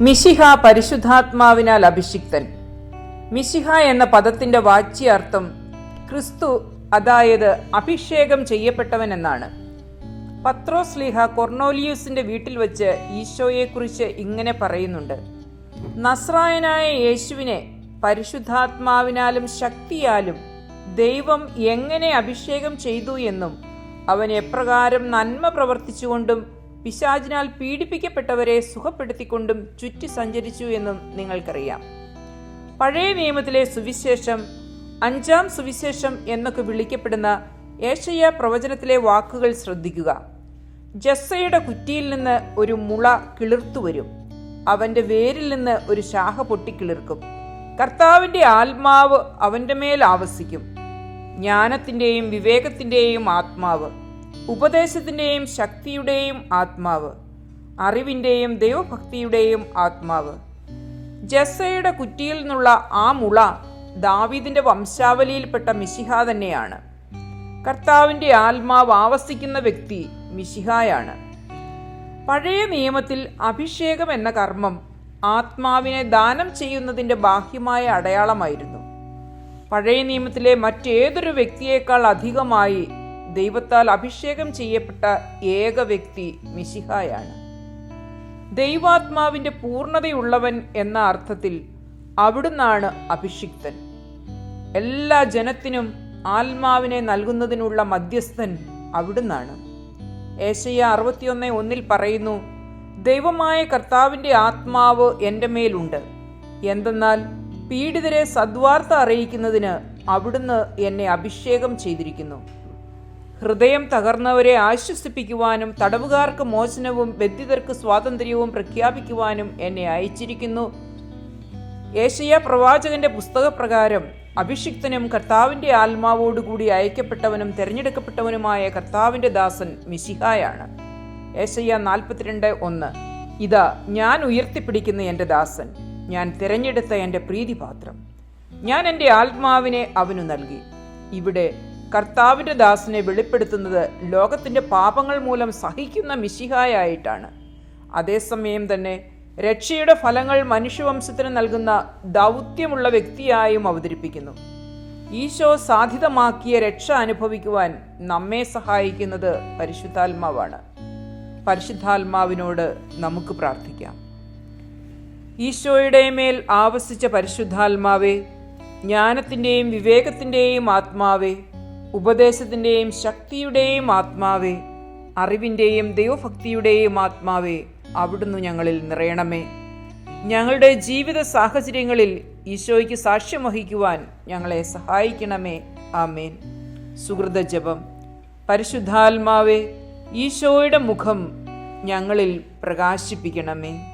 മിശിഹ പരിശുദ്ധാത്മാവിനാൽ അഭിഷിക്തൻ. മിശിഹ എന്ന പദത്തിന്റെ വാച്യാർത്ഥം ക്രിസ്തു അതായത് അഭിഷേകം ചെയ്യപ്പെട്ടവൻ എന്നാണ്. പത്രോസ് ലീഹ കൊർണോലിയൂസിന്റെ വീട്ടിൽ വെച്ച് ഈശോയെക്കുറിച്ച് ഇങ്ങനെ പറയുന്നുണ്ട്. നസ്രായനായ യേശുവിനെ പരിശുദ്ധാത്മാവിനാലും ശക്തിയാലും ദൈവം എങ്ങനെ അഭിഷേകം ചെയ്തു എന്നും അവൻ എപ്രകാരം നന്മ പ്രവർത്തിച്ചുകൊണ്ടും പിശാചിനാൽ പീഡിപ്പിക്കപ്പെട്ടവരെ സുഖപ്പെടുത്തിക്കൊണ്ടും ചുറ്റി സഞ്ചരിച്ചു എന്നും നിങ്ങൾക്കറിയാം. പഴയ നിയമത്തിലെ സുവിശേഷം അഞ്ചാം സുവിശേഷം എന്നൊക്കെ വിളിക്കപ്പെടുന്ന ഏഷ്യ പ്രവചനത്തിലെ വാക്കുകൾ ശ്രദ്ധിക്കുക. ജസ്സയുടെ കുറ്റിയിൽ നിന്ന് ഒരു മുള കിളിർത്തു വരും. അവന്റെ വേരിൽ നിന്ന് ഒരു ശാഖ പൊട്ടിക്കിളിർക്കും. കർത്താവിന്റെ ആത്മാവ് അവന്റെ മേൽ ആവസിക്കും. ജ്ഞാനത്തിന്റെയും വിവേകത്തിന്റെയും ആത്മാവ് ഉപദേശത്തിന്റെയും ശക്തിയുടെയും ആത്മാവ് അറിവിന്റെയും ദൈവഭക്തിയുടെയും ആത്മാവ്. ജസ്സയുടെ കുറ്റിയിൽ നിന്നുള്ള ആ മുള ദാവീദിന്റെ വംശാവലിയിൽപ്പെട്ട മിശിഹ തന്നെയാണ്. കർത്താവിന്റെ ആത്മാവ് ആവസിക്കുന്ന വ്യക്തി മിശിഹായാണ്. പഴയ നിയമത്തിൽ അഭിഷേകം എന്ന കർമ്മം ആത്മാവിനെ ദാനം ചെയ്യുന്നതിന്റെ ബാഹ്യമായ അടയാളമായിരുന്നു. പഴയ നിയമത്തിലെ മറ്റേതൊരു വ്യക്തിയേക്കാൾ അധികമായി ദൈവത്താൽ അഭിഷേകം ചെയ്യപ്പെട്ട ഏക വ്യക്തി മിശിഹായാണ്. ദൈവാത്മാവിന്റെ പൂർണതയുള്ളവൻ എന്ന അർത്ഥത്തിൽ അവിടുന്നാണ് അഭിഷിക്തൻ. എല്ലാ ജനത്തിനും ആത്മാവിനെ നൽകുന്നതിനുള്ള മധ്യസ്ഥൻ അവിടുന്നാണ്. ഏശയ്യ അറുപത്തിയൊന്ന് ഒന്നിൽ പറയുന്നു ദൈവമായ കർത്താവിന്റെ ആത്മാവ് എന്റെ മേലുണ്ട്. എന്തെന്നാൽ പീഡിതരെ സദ്വാർത്ത അറിയിക്കുന്നതിന് അവിടുന്ന് എന്നെ അഭിഷേകം ചെയ്തിരിക്കുന്നു. ഹൃദയം തകർന്നവരെ ആശ്വസിപ്പിക്കുവാനും തടവുകാർക്ക് മോചനവും ബന്ധിതർക്ക് സ്വാതന്ത്ര്യവും പ്രഖ്യാപിക്കുവാനും എന്നെ അയച്ചിരിക്കുന്നു. ഏഷ്യ പ്രവാചകന്റെ പുസ്തകപ്രകാരം അഭിഷിക്തനും കർത്താവിന്റെ ആത്മാവോടുകൂടി അയക്കപ്പെട്ടവനും തിരഞ്ഞെടുക്കപ്പെട്ടവനുമായ കർത്താവിന്റെ ദാസൻ മിശിഹായാണ്. ഏഷ്യ നാൽപ്പത്തിരണ്ട് ഒന്ന്. ഇതാ ഞാൻ ഉയർത്തിപ്പിടിക്കുന്ന എന്റെ ദാസൻ. ഞാൻ തിരഞ്ഞെടുത്ത എന്റെ പ്രീതിപാത്രം. ഞാൻ എന്റെ ആത്മാവിനെ അവനു നൽകി. ഇവിടെ കർത്താവിന്റെ ദാസിനെ വെളിപ്പെടുത്തുന്നത് ലോകത്തിന്റെ പാപങ്ങൾ മൂലം സഹിക്കുന്ന മിശിഹായായിട്ടാണ്. അതേസമയം തന്നെ രക്ഷയുടെ ഫലങ്ങൾ മനുഷ്യവംശത്തിന് നൽകുന്ന ദൗത്യമുള്ള വ്യക്തിയായും അവതരിപ്പിക്കുന്നു. ഈശോ സാധ്യതമാക്കിയ രക്ഷ അനുഭവിക്കുവാൻ നമ്മെ സഹായിക്കുന്നത് പരിശുദ്ധാത്മാവാണ്. പരിശുദ്ധാത്മാവിനോട് നമുക്ക് പ്രാർത്ഥിക്കാം. ഈശോയുടെ മേൽ ആവസിച്ച പരിശുദ്ധാത്മാവേ ജ്ഞാനത്തിന്റെയും വിവേകത്തിന്റെയും ആത്മാവേ ഉപദേശത്തിന്റെയും ശക്തിയുടെയും ആത്മാവേ അറിവിന്റെയും ദൈവഭക്തിയുടെയും ആത്മാവേ അവിടുന്ന് ഞങ്ങളിൽ നിറയണമേ. ഞങ്ങളുടെ ജീവിത സാഹചര്യങ്ങളിൽ ഈശോയ്ക്ക് സാക്ഷ്യം വഹിക്കുവാൻ ഞങ്ങളെ സഹായിക്കണമേ. ആമേൻ. സുഹൃത ജപം. പരിശുദ്ധാത്മാവേ ഈശോയുടെ മുഖം ഞങ്ങളിൽ പ്രകാശിപ്പിക്കണമേ.